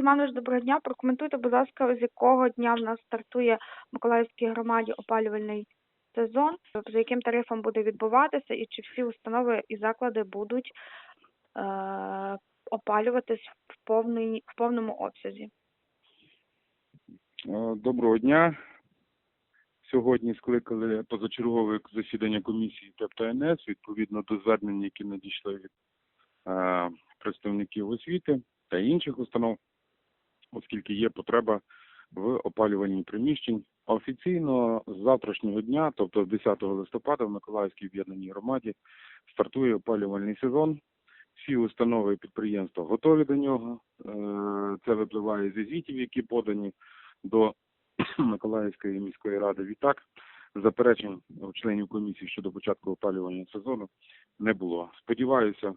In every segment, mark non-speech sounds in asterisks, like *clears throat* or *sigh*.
Романович, доброго дня. Прокоментуйте, будь ласка, з якого дня в нас стартує в Миколаївській громаді опалювальний сезон, за яким тарифом буде відбуватися, і чи всі установи і заклади будуть е, опалюватись в, повний, в повному обсязі. Е, Доброго дня. Сьогодні скликали позачергове засідання комісії ТЕП та НС відповідно до звернень, які надійшли від е, представників освіти та інших установ, оскільки є потреба в опалюванні приміщень. Офіційно з завтрашнього дня, тобто з 10 листопада, в Миколаївській об'єднаній громаді стартує опалювальний сезон. Всі установи і підприємства готові до нього. Е, Це випливає зі звітів, які подані до *clears throat* Миколаївської міської ради. Відтак, заперечень у членів комісії щодо початку опалювального сезону не було. Сподіваюся,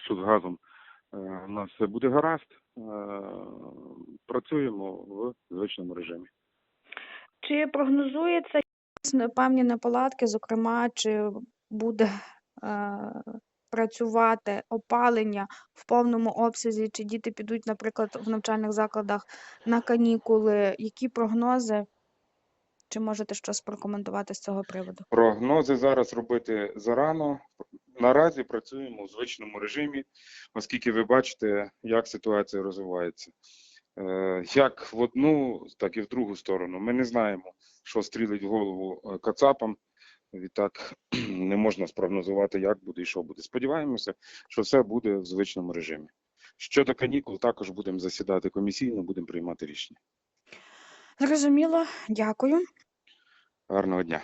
що з газом у нас все буде гаразд. Е, Працюємо в звичному режимі. Чи прогнозується певні неполадки, зокрема, чи буде е, працювати опалення в повному обсязі, чи діти підуть, наприклад, в навчальних закладах на канікули? Які прогнози? Чи можете щось прокоментувати з цього приводу? Прогнози зараз робити зарано. Наразі працюємо у звичному режимі, оскільки ви бачите, як ситуація розвивається. Е, Як в одну, так і в другу сторону. Ми не знаємо, що стрілить в голову е, кацапам. Відтак *clears throat* не можна спрогнозувати, як буде і що буде. Сподіваємося, що все буде в звичному режимі. Щодо канікул, також будемо засідати комісійно, будемо приймати рішення. Зрозуміло, дякую. Гарного дня.